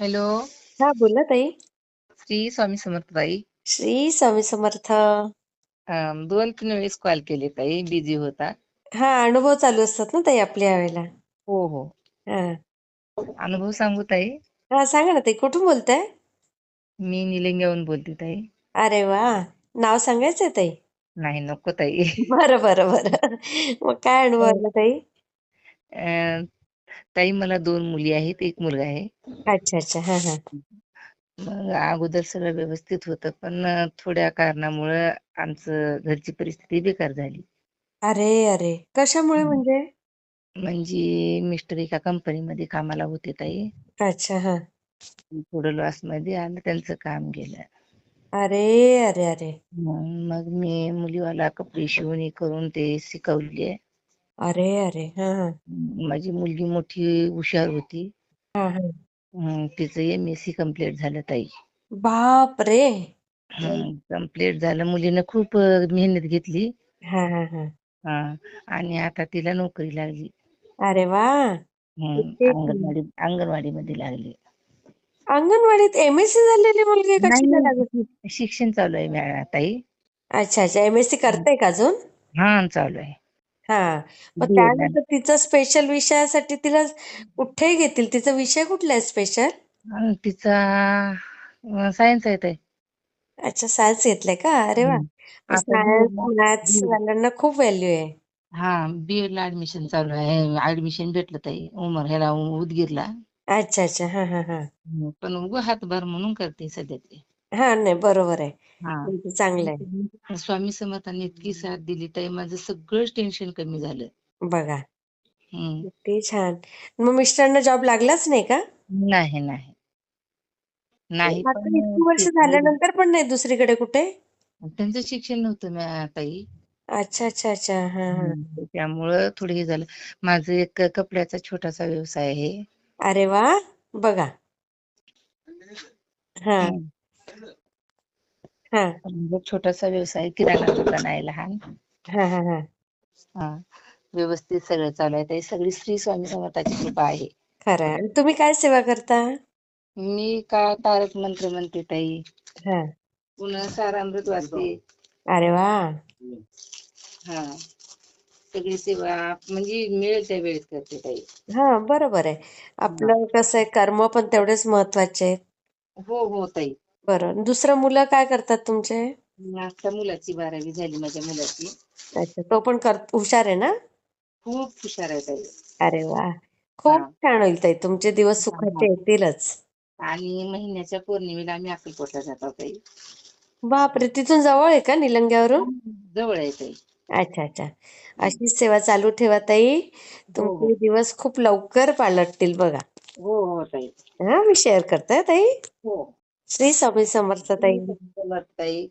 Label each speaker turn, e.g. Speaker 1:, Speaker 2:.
Speaker 1: Hello.
Speaker 2: हा बोला ताई.
Speaker 1: श्री स्वामी समर्थ ताई.
Speaker 2: श्री स्वामी समर्थ.
Speaker 1: अं, दोन तीन वेळेस कॉल केले ताई बिझी होता.
Speaker 2: हा अनुभव चालू असतात ना ताई आपल्या वेळेला.
Speaker 1: हो हो.
Speaker 2: हा.
Speaker 1: अनुभव सांगू ताई.
Speaker 2: हा सांगा ना ताई कुठून बोलताय?
Speaker 1: मी निलंग्याहून बोलते ताई.
Speaker 2: अरे वा नाव सांगायचंय ताई?
Speaker 1: नाही नको ताई.
Speaker 2: बरं बरं बरं. मग काय अनुभव आला ताई?
Speaker 1: अं, ताई मला दोन मुली आहेत. एक मुलगा आहे.
Speaker 2: अच्छा अच्छा. हा हा.
Speaker 1: मग अगोदर सगळं व्यवस्थित होतं पण थोड्या कारणामुळं आमचं घरची परिस्थिती बेकार झाली.
Speaker 2: अरे अरे. कशामुळे म्हणजे?
Speaker 1: म्हणजे मिस्टर एका कंपनीमध्ये कामाला होते ताई.
Speaker 2: अच्छा हा.
Speaker 1: थोडं लॉसमध्ये आलं त्यांचं काम गेलं.
Speaker 2: अरे अरे अरे.
Speaker 1: मग मग मी मुलीवाला कपडे शिवून हे करून ते शिकवले.
Speaker 2: अरे अरे. हा हा.
Speaker 1: माझी मुलगी मोठी हुशार होती.
Speaker 2: हा हा.
Speaker 1: हं, तिचं एम एस सी कंप्लीट झालं ताई.
Speaker 2: बाप रे
Speaker 1: कंप्लीट झालं. मुलीनं खूप अं, मेहनत घेतली.
Speaker 2: हा हा हा.
Speaker 1: हा आणि आता तिला नोकरी लागली.
Speaker 2: अरे वा!
Speaker 1: हं,
Speaker 2: किती.
Speaker 1: अंगणवाडी अंगणवाडी मध्ये लागली.
Speaker 2: अंगणवाडीत एमएससी झालेली मुलगी कशी
Speaker 1: नाही, शिक्षण चालू आहे ताई.
Speaker 2: अच्छा अच्छा. एमएससी करताय का अजून?
Speaker 1: हा चालू आहे.
Speaker 2: हा. मग. त्यानंतर तिचं स्पेशल विषयासाठी तिला कुठे घेतील? तिचा विषय कुठला आहे स्पेशल
Speaker 1: आणि तिचा सायन्स आहे ताई
Speaker 2: अच्छा सायन्स घेतलंय का? अरे वा.
Speaker 1: हं. आता
Speaker 2: सायन्स. मॅथ्स वाल्यांना खूप व्हॅल्यू आहे.
Speaker 1: हा बीएड ला ऍडमिशन चालू आहे. ऍडमिशन भेटलं ताई. उमर ह्याला उदगीरला.
Speaker 2: अच्छा अच्छा. हा हा हा.
Speaker 1: पण उग हातभार म्हणून करते सध्या ते.
Speaker 2: हा नाही बरोबर आहे.
Speaker 1: हा.
Speaker 2: तुमचं चांगलं आहे.
Speaker 1: स्वामी समर्थांनी इतकी साथ दिली ताई माझं सगळंच टेन्शन कमी झालं.
Speaker 2: बघा. किती छान. मग मिस्टरांना जॉब लागलाच नाही का?
Speaker 1: नाही नाही. नाही
Speaker 2: आता
Speaker 1: पण
Speaker 2: इतकी वर्ष
Speaker 1: ते-
Speaker 2: झाल्यानंतर पण नाही दुसरीकडे कुठे?
Speaker 1: त्यांचं शिक्षण नव्हतं मॅ- ताई.
Speaker 2: अच्छा अच्छा अच्छा. हा हा.
Speaker 1: त्यामुळं थोडं हे झालं. माझं एक कपड्याचा छोटासा व्यवसाय आहे.
Speaker 2: अरे वा! बघा. हा. हा
Speaker 1: म्हणजे छोटासा व्यवसाय किराणा दुकान आहे लहान.
Speaker 2: हा हा हा.
Speaker 1: हा. व्यवस्थित सगळं चालू आहे. ताई सगळी श्री स्वामी समर्थाची कृपा आहे.
Speaker 2: खरं तुम्ही काय सेवा करता?
Speaker 1: मी का तारक मंत्र म्हणते ताई.
Speaker 2: हा.
Speaker 1: पुन्हा सारामृत वाचते.
Speaker 2: अरे वा.
Speaker 1: हा. सगळी सेवा म्हणजे मिळेल त्या वेळेत करते ताई.
Speaker 2: हा बरोबर आहे. आपलं कसं आहे कर्म पण तेवढेच महत्त्वाचे आहेत.
Speaker 1: हो हो ताई.
Speaker 2: बरं. दुसरं मुलं काय करतात तुमचे?
Speaker 1: आता मुलाची बारावी झाली माझ्या मुलाची.
Speaker 2: अच्छा तो पण कर हुशार आहे ना?
Speaker 1: खूप हुशार आहे ताई.
Speaker 2: अरे वा. खूप
Speaker 1: हा.
Speaker 2: छान होईल ताई तुमचे दिवस सुखाचे येतीलच.
Speaker 1: आणि महिन्याच्या पौर्णिमेला आम्ही अक्कलकोटला जातो ताई.
Speaker 2: बापरे तिथून जवळ आहे का निलंग्यावरून?
Speaker 1: जवळ आहे ताई.
Speaker 2: अच्छा अच्छा. अशीच सेवा चालू ठेवा ताई.
Speaker 1: हो,
Speaker 2: तुमचे दिवस खूप लवकर पालटतील बघा.
Speaker 1: हो हो ताई.
Speaker 2: हा मी शेअर करते ताई.
Speaker 1: हो.
Speaker 2: श्री स्वामी समर्थ ताई.
Speaker 1: ताई.